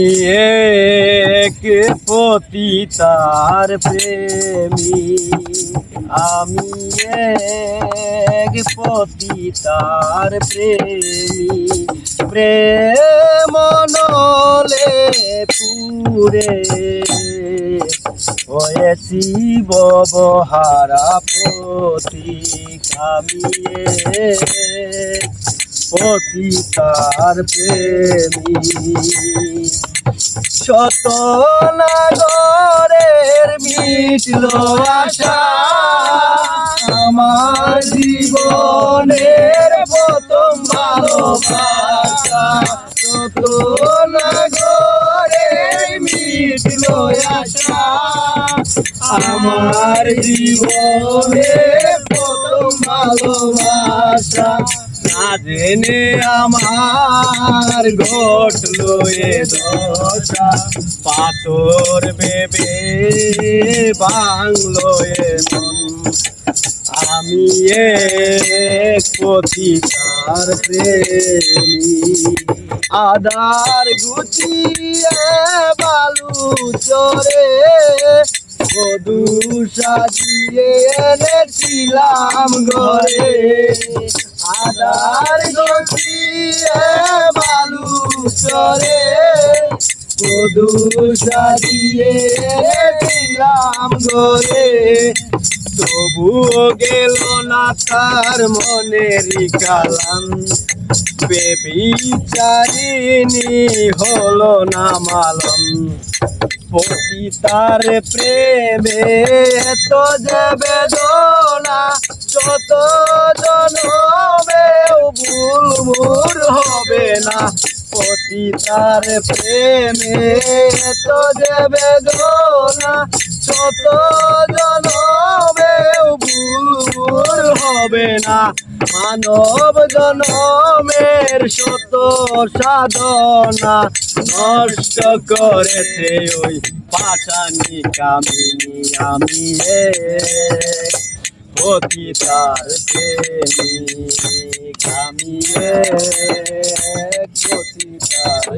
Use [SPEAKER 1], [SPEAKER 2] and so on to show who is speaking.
[SPEAKER 1] এক পতিতার প্রেমী। আমি এক পতিতার প্রেমী। প্রেম নলে পুরে হয়েছি ববহারা পতিক আমি পতিতার প্রেমী। শত নাগরের মিটল আশা। আমার জীবনের প্রথম ভালোবাসা। শত নাগরের মিটল আশা। আমার জীবনের প্রথম ভালোবাসা। জেনে আমার ঘটলো এ দশা। পাথর বেবে বাংলো এ আমি এক পতিতার প্রেমী আদার গুছিয়ে বালু চরে মধু সাজিয়ে এনেছিলাম ঘরে। আদার গুছিয়ে বালু চরে মধু সাজিয়ে এনেছিলাম ঘরে। তবুও গেল না তার মনেরই কালাম। বেবিচারিণী হলো না মালম। পতি প্রেমে তো যে বেদনা, যত পতি তার প্রেমে তো যে বেদনা যত জনমেও ভুল হবে না। মানব জনমের শত সাধনা নষ্ট করেছে ওই পাশানি কামিনী আমি এক পতিতার প্রেমিক আমি